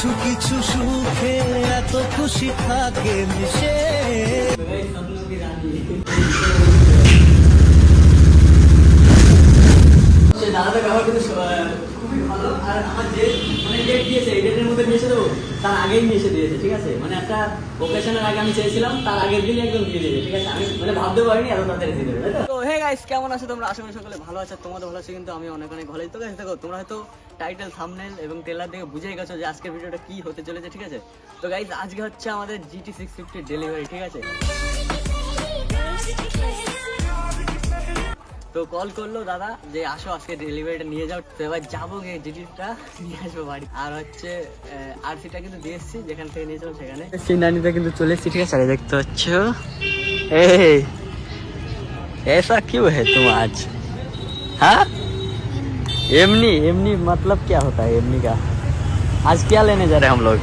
কিছু কিছু সুখে এত খুশি থাকে মিশে। দাদাটা ব্যবহার কিন্তু খুবই ভালো। আর আমার যে মানে ডেট দিয়েছে, এই ডেটের মধ্যে নিয়ে এসে দেবো তার আগেই নিয়ে এসে দিয়েছে ঠিক আছে? মানে একটা ওকেশনের আগে আমি চেয়েছিলাম তার আগের দিনই একদম দিয়ে দিয়েছে ঠিক আছে? আমি মানে ভাবতে পারিনি এত তাড়াতাড়ি দিয়ে দেবে তাই তো? হে গাইস কেমন আছো তোমরা? আশা করি সকলে ভালো আছো তোমাদের ভালো আছে কিন্তু আমি অনেক অনেক ভালো তো গাইস দেখো তোমরা হয়তো টাইটেল থাম্বনেল এবং ট্রেলার দেখে বুঝেই গেছো যে আজকের ভিডিওটা কি হতে চলেছে ঠিক আছে? তো গাইস আজকে হচ্ছে আমাদের জিটি সিক্স ফিফটি ডেলিভারি ঠিক আছে? তো কল করলো দাদা যে আসো আজকে ডেলিভারিটা নিয়ে যাও তো এবার যাবো গিয়ে জিটিটা নিয়ে আসবো বাড়ি আর হচ্ছে আরসিটা কিন্তু দিয়ে এসছি যেখান থেকে নিয়েছিলাম সেখানে সিনানিতে কিন্তু চলে এসছি ঠিক আছে আর এই দেখতে পাচ্ছ এই ऐसा क्यों है तुम आज हाँ एमनी एमनी मतलब क्या होता है एमनी का आज क्या लेने जा रहे हैं हम लोग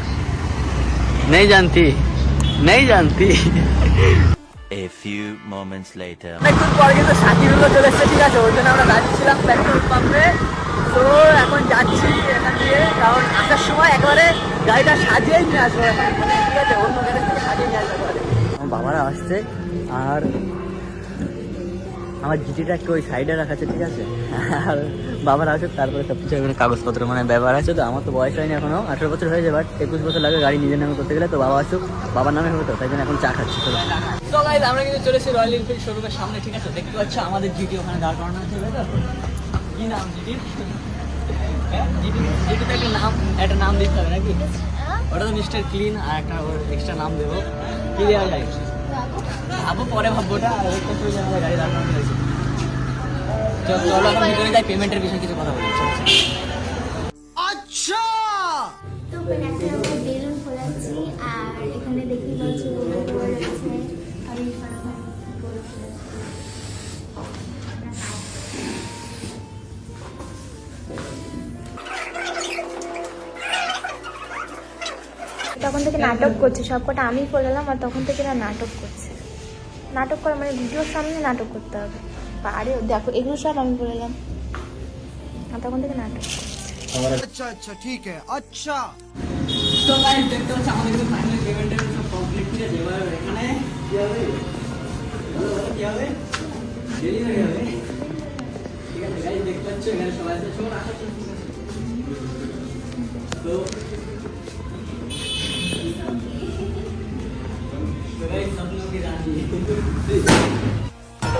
नहीं जानती नहीं जानती A few moments later. অনেকক্ষণ পরে কিন্তু সাকিবুল্লাহ চলে এসেছে ঠিক আছে? ওই জন্য আমরা দাঁড়িয়েছিলাম পেট্রোল পাম্পে তো এখন যাচ্ছি এখান দিয়ে কারণ আসার সময় একবারে গাড়িটা সাজিয়েই নিয়ে আসব মানে ঠিক আছে অন্য গাড়ি থেকে সাজিয়ে নিয়ে আসব। আমার বাবারা আসছে আর আমার জিটিটা একটু ওই সাইডে রাখা আছে ঠিক আছে? আর বাবার আসুক তারপরে সব কিছু। এখানে কাগজপত্র মানে ব্যবহার আছে তো আমার তো বয়স হয়নি এখনও আঠেরো বছর হয়েছে বাট একুশ বছর লাগে গাড়ি নিজের নামে করতে গেলে তো বাবা আসুক বাবার নামে হবে তো তাই জন্য এখন চা খাচ্ছি তো আমরা কিন্তু চলে এসেছি রয়্যাল এনফিল্ড শোরুমের সামনে ঠিক আছে? দেখতে পাচ্ছ আমাদের জিটি ওখানে দাঁড় করানো আছে কি নাম জিটি? জিটিতে একটা নাম একটা নাম দিতে হবে নাকি? ওটা তো মিস্টার ক্লিন আর একটা ওর এক্সট্রা নাম দেবো। কি দেওয়া যায় ভাবো পরে ভাববো ওটা আর গাড়ি দাঁড় করানো হয়েছে। চলো এখন ভিতরে যাই পেমেন্টের বিষয়ে কিছু কথা বলি। তো বেলুন ফোলাচ্ছি আর এখানে পাচ্ছ ফাটাফাটি গোল তখন থেকে নাটক করছে সবকটা আমি ফোলালাম আর তখন থেকে না নাটক করছে। নাটক করা মানে ভিডিওর সামনে নাটক করতে হবে। আরে দেখো এগুলো সব আমি আর তখন থেকে নাটক। আচ্ছা আচ্ছা ঠিক আছে। আচ্ছা। তো গাইস দেখতে পাচ্ছ আমাদের কিন্তু ফাইনাল পেমেন্টের সব কমপ্লিট আছে এবার এখানে কি হবে? কি হবে? ডেলিভারি হবে ঠিক আছে গাইস দেখতে পাচ্ছ এখানে সবাই আছে। সব আসা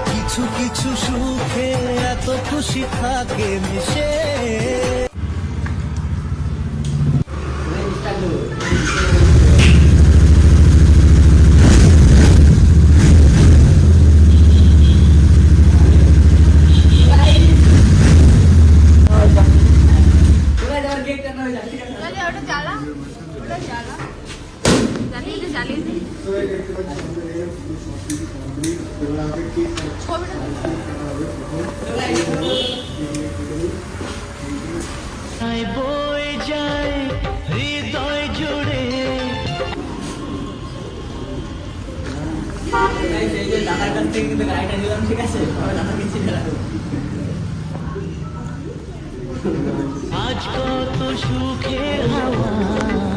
কিছু কিছু সুখে এত খুশি থাকে মিশে। ওটা জ্বালা বই যায় হৃদয় জুড়ে। দাদার কাছ থেকে কিন্তু গাড়িটা সুখের হাওয়া।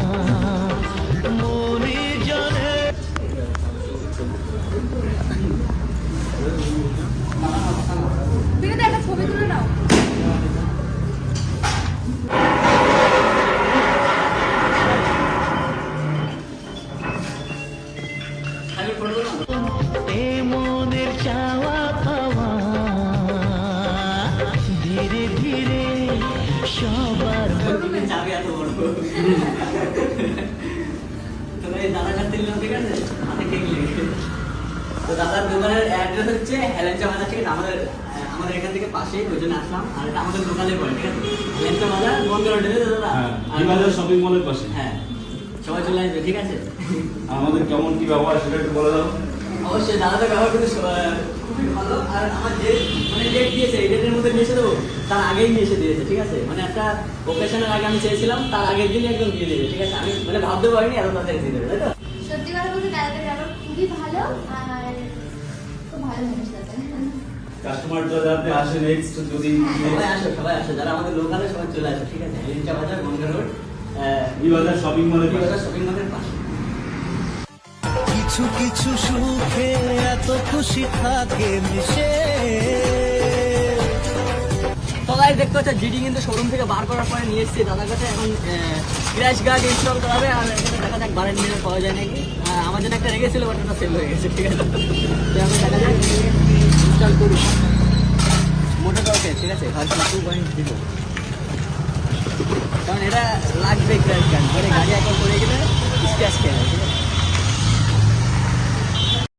থেকে নিলাম ঠিক আছে দাদার দোকানের অ্যাড্রেস হচ্ছে হেলেঞ্চা বাজার ঠিক আছে আমাদের আমাদের এখান থেকে পাশেই ওই জন্য আসলাম। আর এটা আমাদের দোকানে পড়ে ঠিক আছে? হেলেঞ্চা বাজার বন্ধ রোডে দাদা। আর- শপিং মলের পাশে। হ্যাঁ সবাই চলে আসবে ঠিক আছে? আমাদের কেমন কি ব্যবহার সেটা একটু বলে দাও। অবশ্যই দাদাদের ব্যবহার কিন্তু খুবই ভালো। আর আমার যে মানে ডেট দিয়েছে এই ডেটের মধ্যে নিয়ে এসে দেবো তার আগেই নিয়ে এসে দিয়েছে ঠিক আছে? মানে একটা ওকেশনের আগে আমি চেয়েছিলাম তার আগের দিনই একদম দিয়ে দিয়েছে ঠিক আছে? আমি মানে ভাবতে পারিনি এত তাড়াতাড়ি দিয়ে দেবে তাই তো? সত্যি কথা বলতে দাদাদের ব্যবহার খুবই ভালো আর কাস্টমার যাতে আসে নেক্সট যদি সবাই আসে সবাই আসে। যারা আমাদের লোকালে সবাই চলে আসে ঠিক আছে? হেলিঞ্চা বাজার গঙ্গা রোড বিবাজার শপিং মলের বিবাজার শপিং মলের পাশে। কিছু কিছু সুখে এত খুশি থাকে মিশে। তো দেখতে হচ্ছে জিডি কিন্তু শোরুম থেকে বার করার পরে নিয়ে এসেছি। দাদার কাছে এখন ক্র্যাশ গার্ড ইনস্টল করা হবে, আর এখানে দেখা যাক বারেন মিলে পাওয়া যায় নাকি। আমার জন্য একটা রেগেছিল বাট ওটা সেল হয়ে গেছে, ঠিক আছে? তো আমি দেখা যাক ইনস্টল করি। মোটরটা ওকে ঠিক আছে? ভার্সন টু পয়েন্ট জিরো কারণ এটা লাগবে ক্র্যাশ গার্ড পরে গাড়ি একবার পড়ে গেলে স্ক্র্যাচ খেয়ে ঠিক আছে?